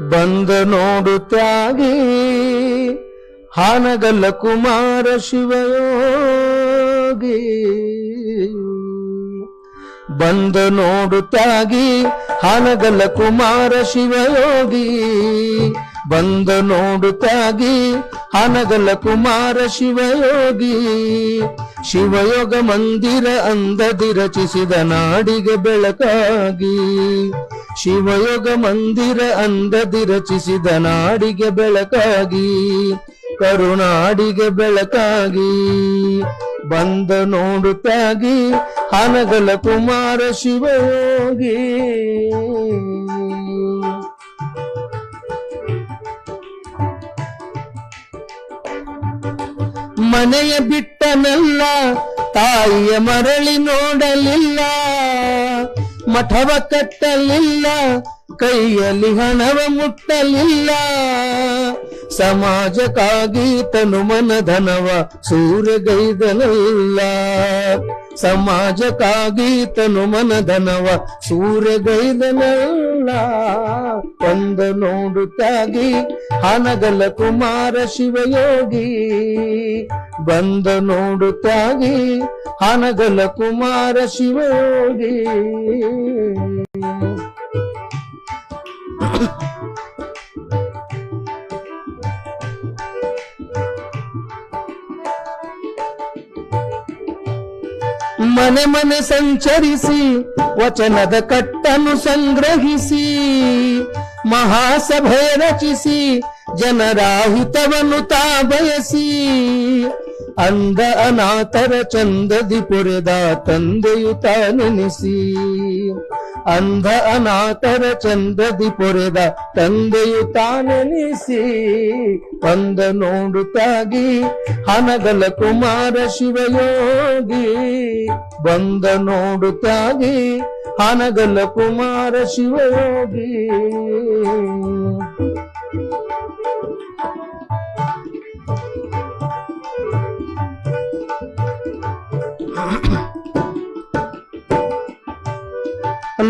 ಬಂದ ನೋಡು ತ್ಯಾಗಿ ಹಾನಗಲ್ಲ ಕುಮಾರ ಶಿವಯೋಗಿ. ಬಂದ ನೋಡು ತ್ಯಾಗಿ ಹಾನಗಲ್ಲ ಕುಮಾರ ಶಿವಯೋಗಿ. ಬಂದ ನೋಡುತ್ತಾಗಿ ಹನಗಲ ಕುಮಾರ ಶಿವಯೋಗಿ. ಶಿವಯೋಗ ಮಂದಿರ ಅಂದದಿ ರಚಿಸಿದ ನಾಡಿಗೆ ಬೆಳಕಾಗಿ. ಶಿವಯೋಗ ಮಂದಿರ ಅಂದದಿ ರಚಿಸಿದ ನಾಡಿಗೆ ಬೆಳಕಾಗಿ. ಕರುನಾಡಿಗೆ ಬೆಳಕಾಗಿ. ಬಂದ ನೋಡುತ್ತಾಗಿ ಹನಗಲ ಕುಮಾರ ಶಿವಯೋಗಿ. ಮನೆಯ ಬಿಟ್ಟನಲ್ಲ ತಾಯಿಯ ಮರಳಿ ನೋಡಲಿಲ್ಲ, ಮಠವ ಕಟ್ಟಲಿಲ್ಲ, ಕೈಯಲ್ಲಿ ಹಣವ ಮುಟ್ಟಲಿಲ್ಲ. ಸಮಾಜಕ್ಕಾಗಿ ತನು ಮನಧನವ ಸೂರ್ಯಗೈದನಲ್ಲ ಸಮಾಜಕ್ಕಾಗಿ ತನು ಮನಧನವ ಸೂರ್ಯಗೈದನಲ್ಲ ಒಂದ ನೋಡುತ್ತಾಗಿ ಹನಗಲ ಕುಮಾರ ಶಿವಯೋಗಿ. ಬಂದ ನೋಡುತ್ತಾಗಿ ಹನಗಲ ಕುಮಾರ ಶಿವಯೋಗಿ. ಮನೆ ಮನೆ ಸಂಚರಿಸಿ ವಚನದ ಕಟ್ಟನ್ನು ಸಂಗ್ರಹಿಸಿ ಮಹಾಸಭೆ ರಚಿಸಿ ಜನರ ಹಿತವನ್ನು ತಾ ಬಯಸಿ ಅಂದ ಅನಾಥರ ಚಂದದಿ ಪೊರೆದ ತಂದೆಯು ತಾನೆನಿಸಿ. ಅಂಧ ಅನಾಥರ ಚಂದದಿ ಪೊರೆದ ತಂದೆಯು ತಾನೆನಿಸಿ. ಬಂದ ನೋಡುತ್ತಾಗಿ ಹನಗಲ ಕುಮಾರ ಶಿವಯೋಗಿ. ಬಂದ ನೋಡುತ್ತಾಗಿ ಹನಗಲ ಕುಮಾರ ಶಿವಯೋಗಿ.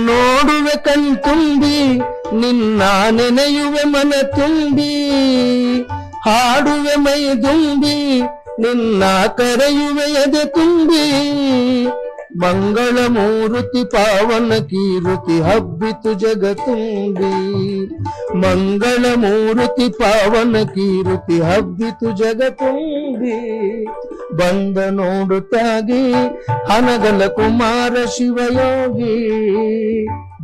ನೋಡುವೆ ಕಣ್ತುಂಬಿ ನಿನ್ನ ನೆನೆಯುವೆ ಮನ ತುಂಬಿ, ಹಾಡುವೆ ಮೈ ತುಂಬಿ ನಿನ್ನ ಕರೆಯುವೆ ಎದೆ ತುಂಬಿ. ಮಂಗಳ ಮೂರುತಿ ಪಾವನ ಕೀರುತಿ ಹಬ್ಬಿತು ಜಗ ತುಂಬಿ. ಮಂಗಳ ಮೂರುತಿ ಪಾವನ ಕೀರುತಿ ಹಬ್ಬಿತು ಜಗ ತುಂಬಿ. ಬಂದ ನೋಡುತ್ತಾಗಿ ಹನಗಲ ಕುಮಾರ ಶಿವಯೋಗಿ.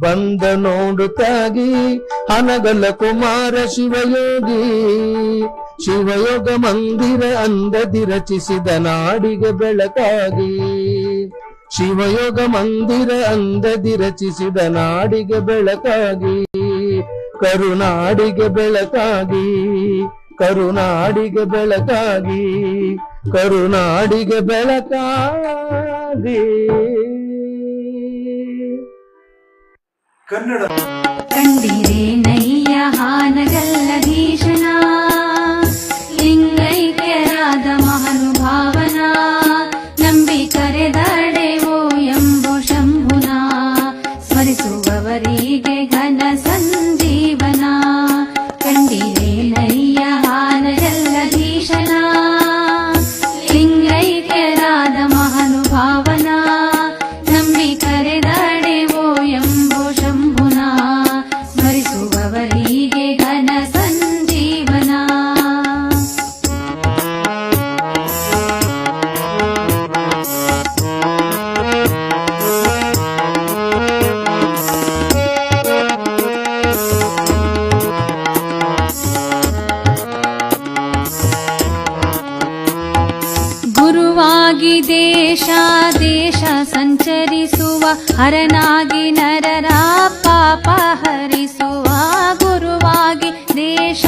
ಬಂದ ನೋಡುತ್ತಾಗಿ ಹನಗಲ ಕುಮಾರ ಶಿವಯೋಗಿ. ಶಿವಯೋಗ ಮಂದಿರ ಅಂದದಿ ರಚಿಸಿದ ನಾಡಿಗೆ ಬೆಳಕಾಗಿ. ಶಿವಯೋಗ ಮಂದಿರ ಅಂದದಿ ರಚಿಸಿದ ನಾಡಿಗೆ ಬೆಳಕಾಗಿ. ಕರುನಾಡಿಗೆ ಬೆಳಕಾಗಿ. ಕರುನಾಡಿಗೆ ಬೆಳಕಾಗಿ ಕರುನಾಡಿಗೆ ಬೆಳಕಾಗಿ. ಕನ್ನಡ ಕಂಡಿರೆ ನೈಯ ಹಾನಗಲ್ಲಧೀಶನ ದೇಶ ದೇಶ ಸಂಚರಿಸುವ, ಹರನಾಗಿ ನರರ ಪಾಪ ಹರಿಸುವ, ಗುರುವಾಗಿ ದೇಶ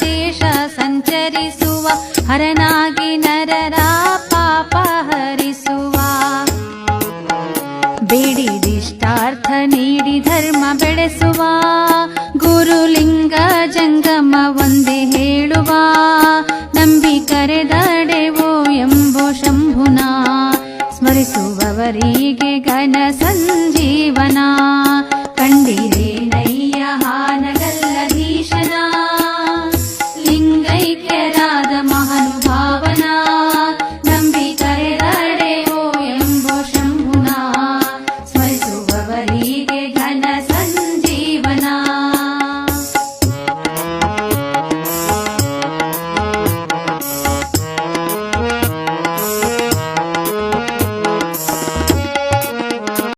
ದೇಶ ಸಂಚರಿಸುವ, ಹರನಾಗಿ ನರರ ಪಾಪ ಹರಿಸುವ. ಬೇಡಿದಿಷ್ಟಾರ್ಥ ನೀಡಿ ಧರ್ಮ ಬೆಳೆಸುವ, ಗುರುಲಿಂಗ ಜಂಗ ಘನ ಸಂಜೀವನ ಕಂಡಿರೇನ